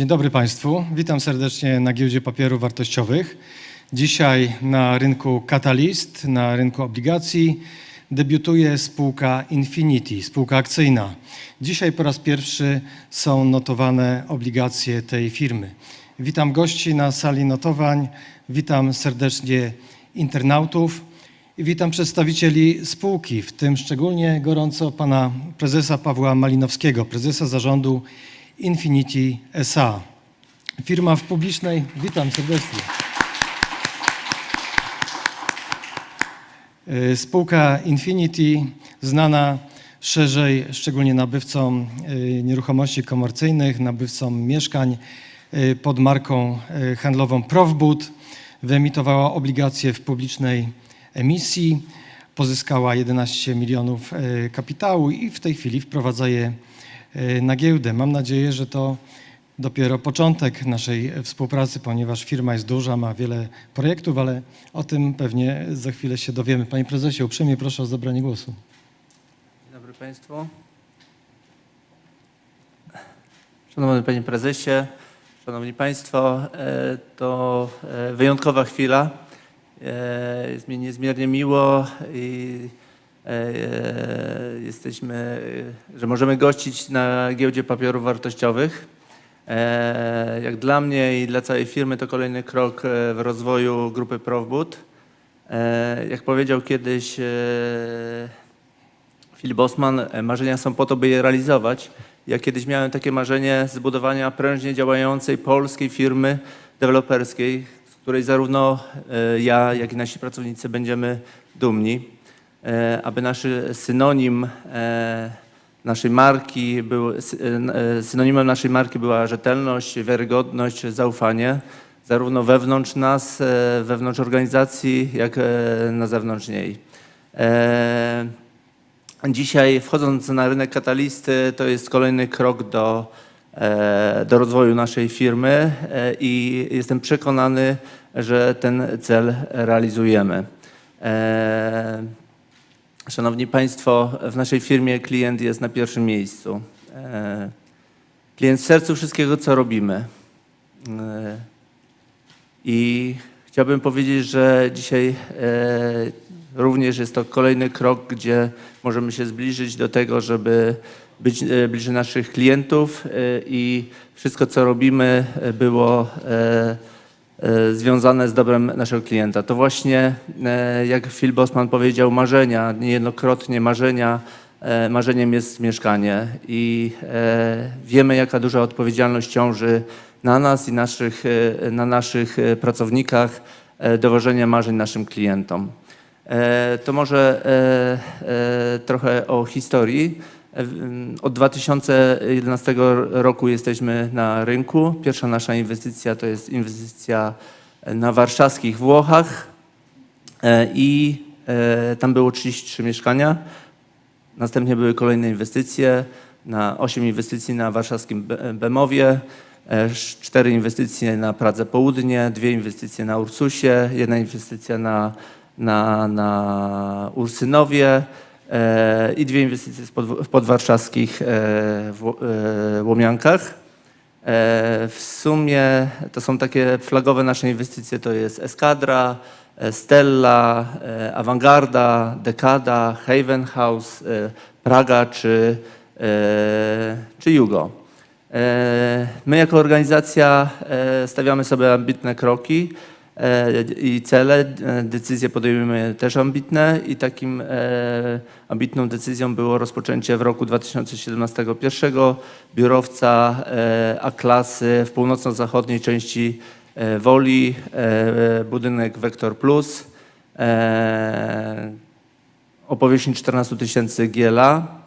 Dzień dobry Państwu. Witam serdecznie na giełdzie papierów wartościowych. Dzisiaj na rynku Catalyst, na rynku obligacji, debiutuje spółka Infinity, spółka akcyjna. Dzisiaj po raz pierwszy są notowane obligacje tej firmy. Witam gości na sali notowań, witam serdecznie internautów i witam przedstawicieli spółki, w tym szczególnie gorąco pana prezesa Pawła Malinowskiego, prezesa zarządu Infinity SA. Firma w publicznej, witam serdecznie. Y, Spółka Infinity znana szerzej, szczególnie nabywcom y, nieruchomości komercyjnych, nabywcom mieszkań y, pod marką handlową Profbud, wyemitowała obligacje w publicznej emisji, pozyskała 11 milionów kapitału i w tej chwili wprowadza je na giełdę. Mam nadzieję, że to dopiero początek naszej współpracy, ponieważ firma jest duża, ma wiele projektów, ale o tym pewnie za chwilę się dowiemy. Panie prezesie, uprzejmie proszę o zabranie głosu. Dzień dobry Państwu. Szanowny Panie Prezesie, Szanowni Państwo, e, to e, wyjątkowa chwila. E, Jest mi niezmiernie miło i jesteśmy, e, że możemy gościć na giełdzie papierów wartościowych. E, Jak dla mnie i dla całej firmy to kolejny krok e, w rozwoju grupy Profbud. E, Jak powiedział kiedyś e, Filip Osman, e, marzenia są po to, by je realizować. Ja kiedyś miałem takie marzenie zbudowania prężnie działającej polskiej firmy deweloperskiej, z której zarówno e, ja, jak i nasi pracownicy będziemy dumni, E, aby nasz synonim e, naszej marki był, e, synonimem naszej marki była rzetelność, wiarygodność, zaufanie, zarówno wewnątrz nas, e, wewnątrz organizacji, jak e, na zewnątrz niej. E, Dzisiaj wchodząc na rynek katalisty, to jest kolejny krok do, e, do rozwoju naszej firmy e, i jestem przekonany, że ten cel realizujemy. Szanowni Państwo, w naszej firmie klient jest na pierwszym miejscu. E, Klient w sercu wszystkiego, co robimy. E, I chciałbym powiedzieć, że dzisiaj e, również jest to kolejny krok, gdzie możemy się zbliżyć do tego, żeby być bliżej naszych klientów i wszystko, co robimy, było związane z dobrem naszego klienta. To właśnie, e, jak Phil Bosman powiedział, marzenia, niejednokrotnie marzenia, e, marzeniem jest mieszkanie i e, wiemy, jaka duża odpowiedzialność ciąży na nas i naszych, e, na naszych e, pracownikach e, dowożenia marzeń naszym klientom. E, To może e, e, trochę o historii. E, w- m, Od 2011 roku jesteśmy na rynku. Pierwsza nasza inwestycja to jest inwestycja na warszawskich Włochach E, i e, tam było 33 mieszkania. Następnie były kolejne inwestycje, na 8 inwestycji na warszawskim Be- Bemowie, e, sz- cztery inwestycje na Pradze Południe, dwie inwestycje na Ursusie, jedna inwestycja na, na, na Ursynowie e, i dwie inwestycje w podw- w podwarszawskich e, e, Łomiankach. E, W sumie to są takie flagowe nasze inwestycje, to jest Eskadra, e, Stella, e, Awangarda, Dekada, Haven House, e, Praga czy, e, czy Jugo. E, My jako organizacja e, stawiamy sobie ambitne kroki e, i cele, e, decyzje podejmujemy też ambitne i takim e, ambitną decyzją było rozpoczęcie w roku 2017 pierwszego biurowca e, A-klasy w północno-zachodniej części e, Woli, e, budynek Vector Plus e, o powierzchni 14 tysięcy giela, e,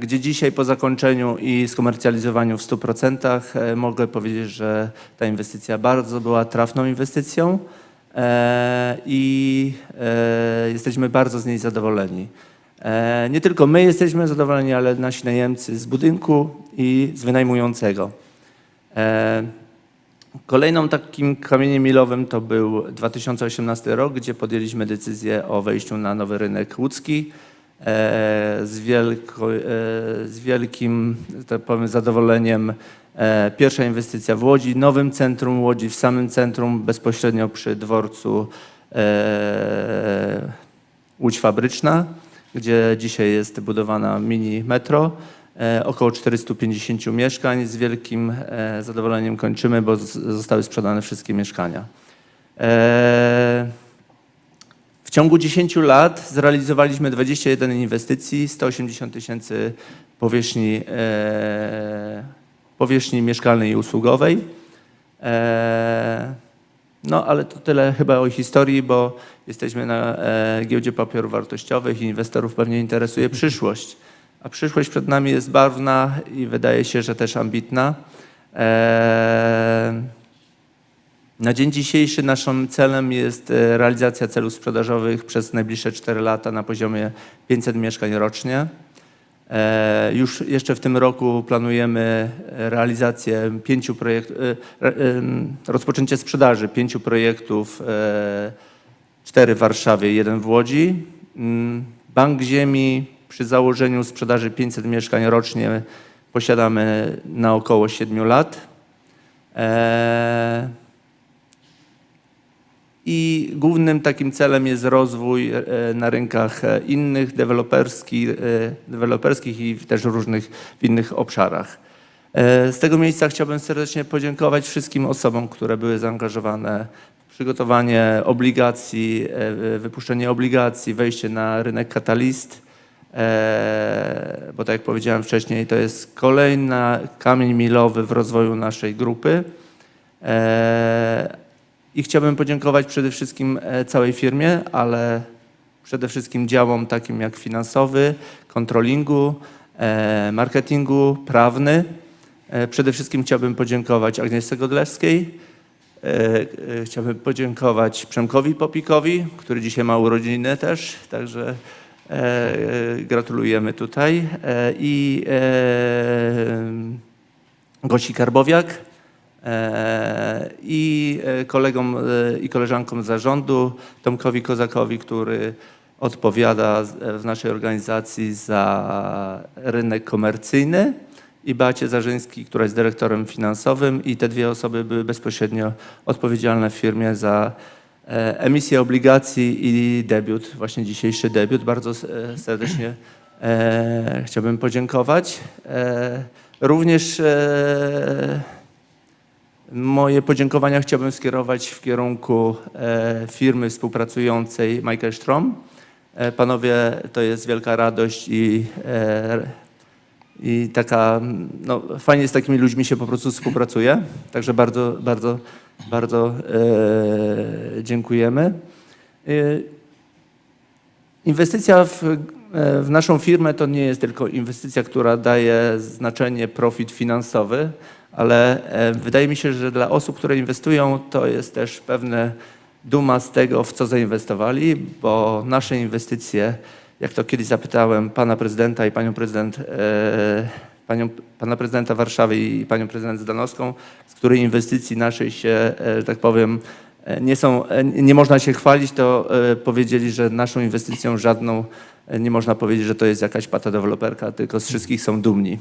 gdzie dzisiaj po zakończeniu i skomercjalizowaniu w 100% e, mogę powiedzieć, że ta inwestycja bardzo była trafną inwestycją e, i e, jesteśmy bardzo z niej zadowoleni. E, Nie tylko my jesteśmy zadowoleni, ale nasi najemcy z budynku i z wynajmującego. E, Kolejną takim kamieniem milowym to był 2018 rok, gdzie podjęliśmy decyzję o wejściu na nowy rynek łódzki e, z, wielko, e, z wielkim tak powiem, zadowoleniem. E, Pierwsza inwestycja w Łodzi, nowym centrum Łodzi, w samym centrum, bezpośrednio przy dworcu e, Łódź Fabryczna, gdzie dzisiaj jest budowana mini metro. E, około 450 mieszkań. Z wielkim e, zadowoleniem kończymy, bo zostały sprzedane wszystkie mieszkania. E, ciągu 10 lat zrealizowaliśmy 21 inwestycji, 180 tysięcy powierzchni, e, powierzchni mieszkalnej i usługowej. E, no, ale to tyle chyba o historii, bo jesteśmy na e, giełdzie papierów wartościowych i inwestorów pewnie interesuje przyszłość. A przyszłość przed nami jest barwna i wydaje się, że też ambitna. E, na dzień dzisiejszy naszym celem jest e, realizacja celów sprzedażowych przez najbliższe 4 lata na poziomie 500 mieszkań rocznie. E, Już jeszcze w tym roku planujemy realizację pięciu projektów, rozpoczęcie sprzedaży pięciu projektów, e, cztery w Warszawie, jeden w Łodzi. Mm, Bank Ziemi przy założeniu sprzedaży 500 mieszkań rocznie posiadamy na około 7 lat. I głównym takim celem jest rozwój e, na rynkach e, innych, deweloperskich, e, deweloperskich i też różnych w innych obszarach. Z tego miejsca chciałbym serdecznie podziękować wszystkim osobom, które były zaangażowane w przygotowanie obligacji, wypuszczenie obligacji, wejście na rynek katalist. Bo tak jak powiedziałem wcześniej, to jest kolejny kamień milowy w rozwoju naszej grupy. I chciałbym podziękować przede wszystkim e, całej firmie, ale przede wszystkim działom takim jak finansowy, kontrolingu, e, marketingu, prawny. E, Przede wszystkim chciałbym podziękować Agnieszce Godlewskiej. Chciałbym podziękować Przemkowi Popikowi, który dzisiaj ma urodziny też, także gratulujemy tutaj. I Gosi Karbowiak i e, kolegom e, i koleżankom z zarządu, Tomkowi Kozakowi, który odpowiada w naszej organizacji za rynek komercyjny i Beacie Zarzyński, która jest dyrektorem finansowym i te dwie osoby były bezpośrednio odpowiedzialne w firmie za e, emisję obligacji i debiut, właśnie dzisiejszy debiut. Bardzo e, serdecznie e, chciałbym podziękować. E, również e, moje podziękowania chciałbym skierować w kierunku e, firmy współpracującej Michael Strom. E, panowie, to jest wielka radość i, e, i taka, no, fajnie z takimi ludźmi się po prostu współpracuje. Także bardzo, bardzo, bardzo dziękujemy. Inwestycja w, w naszą firmę to nie jest tylko inwestycja, która daje znaczenie, profit finansowy, ale e, wydaje mi się, że dla osób, które inwestują, to jest też pewne duma z tego, w co zainwestowali, bo nasze inwestycje, jak to kiedyś zapytałem pana prezydenta i panią prezydent, e, panią, pana prezydenta Warszawy i panią prezydent Zdanowską, z której inwestycji naszej się, e, że tak powiem, nie, są, e, nie można się chwalić, to e, powiedzieli, że naszą inwestycją żadną e, nie można powiedzieć, że to jest jakaś pata deweloperka, tylko z wszystkich są dumni.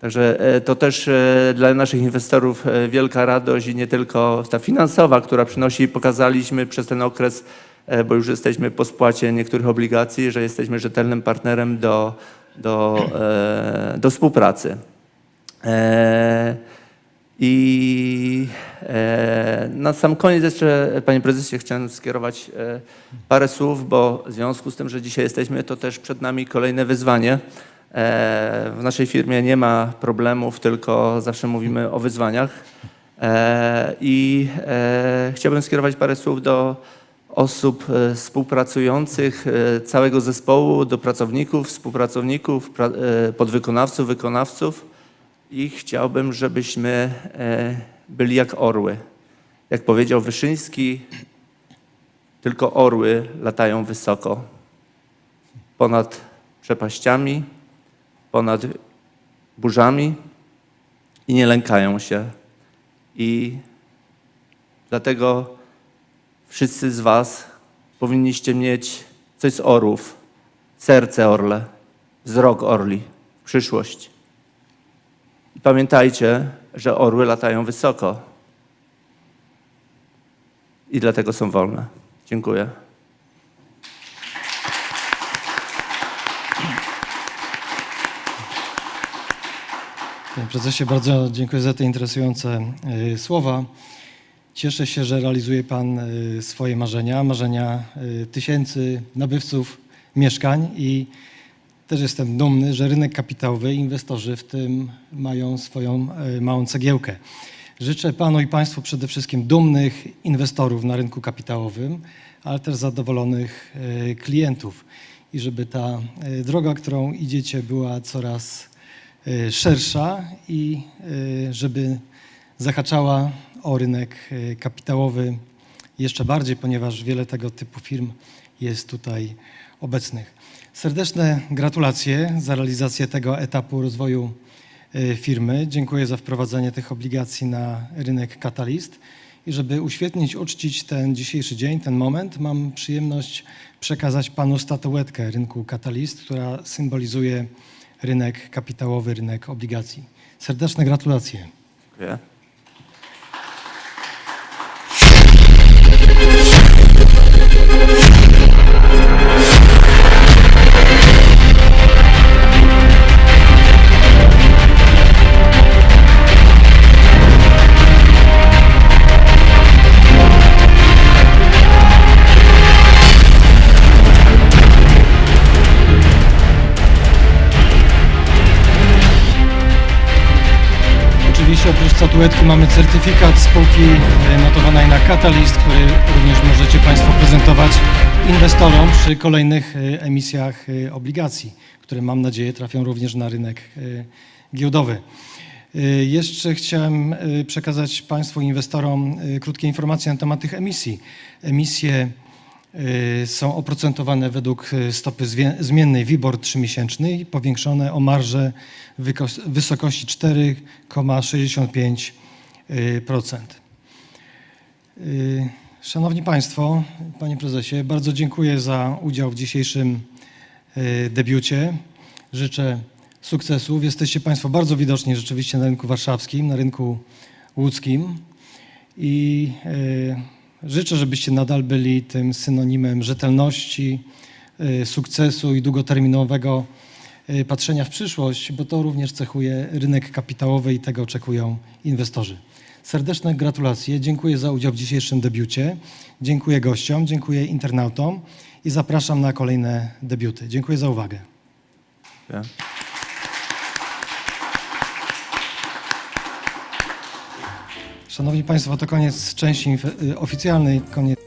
Także e, to też e, dla naszych inwestorów e, wielka radość i nie tylko ta finansowa, która przynosi, pokazaliśmy przez ten okres, e, bo już jesteśmy po spłacie niektórych obligacji, że jesteśmy rzetelnym partnerem do, do, e, do współpracy. I e, na sam koniec jeszcze, panie prezesie, chciałem skierować e, parę słów, bo w związku z tym, że dzisiaj jesteśmy, to też przed nami kolejne wyzwanie. E, w naszej firmie nie ma problemów, tylko zawsze mówimy o wyzwaniach. E, I e, chciałbym skierować parę słów do osób e, współpracujących, e, całego zespołu, do pracowników, współpracowników, pra- e, podwykonawców, wykonawców i chciałbym, żebyśmy e, byli jak orły. Jak powiedział Wyszyński, tylko orły latają wysoko, ponad przepaściami, ponad burzami i nie lękają się. I dlatego wszyscy z Was powinniście mieć coś z orłów, serce orle, wzrok orli, przyszłość. Pamiętajcie, że orły latają wysoko i dlatego są wolne. Dziękuję. Panie prezesie, bardzo dziękuję za te interesujące y, słowa. Cieszę się, że realizuje Pan y, swoje marzenia, marzenia y, tysięcy nabywców mieszkań i też jestem dumny, że rynek kapitałowy, inwestorzy w tym mają swoją y, małą cegiełkę. Życzę Panu i Państwu przede wszystkim dumnych inwestorów na rynku kapitałowym, ale też zadowolonych y, klientów i żeby ta y, droga, którą idziecie, była coraz szersza i żeby zahaczała o rynek kapitałowy jeszcze bardziej, ponieważ wiele tego typu firm jest tutaj obecnych. Serdeczne gratulacje za realizację tego etapu rozwoju y, firmy. Dziękuję za wprowadzenie tych obligacji na rynek Catalyst. I żeby uświetnić, uczcić ten dzisiejszy dzień, ten moment, mam przyjemność przekazać panu statuetkę rynku Catalyst, która symbolizuje rynek kapitałowy, rynek obligacji. Serdeczne gratulacje. Dziękuję. Statuetki mamy certyfikat spółki e, notowanej na Catalyst, który również możecie Państwo prezentować inwestorom przy kolejnych e, emisjach e, obligacji, które mam nadzieję trafią również na rynek giełdowy. Jeszcze chciałem przekazać Państwu inwestorom krótkie informacje na temat tych emisji. Emisje są oprocentowane według y, stopy zmiennej WIBOR 3-miesięcznej, powiększone o marżę w wysokości 4,65%. Y, Szanowni Państwo, Panie Prezesie, bardzo dziękuję za udział w dzisiejszym y, debiucie. Życzę sukcesów. Jesteście Państwo bardzo widoczni rzeczywiście na rynku warszawskim, na rynku łódzkim i życzę, żebyście nadal byli tym synonimem rzetelności, e, sukcesu i długoterminowego e, patrzenia w przyszłość, bo to również cechuje rynek kapitałowy i tego oczekują inwestorzy. Serdeczne gratulacje, dziękuję za udział w dzisiejszym debiucie, dziękuję gościom, dziękuję internautom i zapraszam na kolejne debiuty. Dziękuję za uwagę. Szanowni Państwo, to koniec części y, oficjalnej, koniec